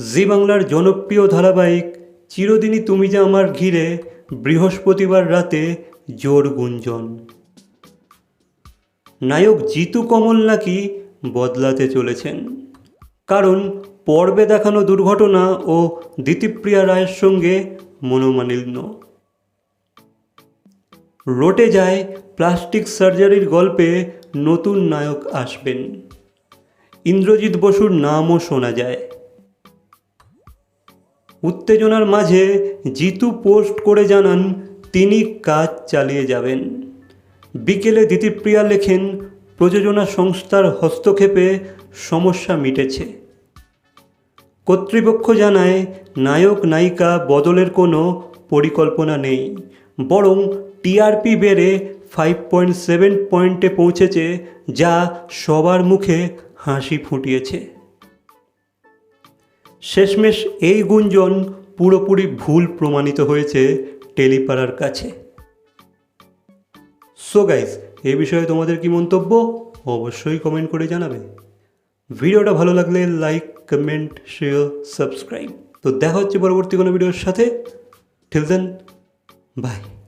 জি বাংলার জনপ্রিয় ধারাবাহিক, চিরদিনই তুমি যে আমার ঘিরে, বৃহস্পতিবার রাতে জোর গুঞ্জন। নায়ক জিতু কমল নাকি বদলাতে চলেছেন? কারণ পর্বে দেখানো দুর্ঘটনা ও দিতিপ্রিয়া রায়ের সঙ্গে মনোমালিন্য। রোটে যায় প্লাস্টিক সার্জারির গল্পে নতুন নায়ক আসবেন। ইন্দ্রজিৎ বসুর নামও শোনা যায়। উত্তেজনার মাঝে জিতু পোস্ট করে জানান, তিনি কাজ চালিয়ে যাবেন। বিকেলে দিতিপ্রিয়া লেখেন, প্রযোজনা সংস্থার হস্তক্ষেপে সমস্যা মিটেছে। কর্তৃপক্ষ জানায়, নায়ক নায়িকা বদলের কোনো পরিকল্পনা নেই। বরং টিআরপি বেড়ে ফাইভ পয়েন্ট সেভেন পয়েন্টে পৌঁছেছে, যা সবার মুখে হাসি ফুটিয়েছে। শেষমেশ এই গুঞ্জন পুরোপুরি ভুল প্রমাণিত হয়েছে টেলিপাড়ার কাছে। সো গাইস এ বিষয়ে তোমাদের কি মন্তব্য? অবশ্যই কমেন্ট করে জানাবে। ভিডিওটা ভালো লাগলে লাইক কমেন্ট শেয়ার সাবস্ক্রাইব তো দেখা হচ্ছে পরবর্তী কোনো ভিডিওর সাথে। Till then by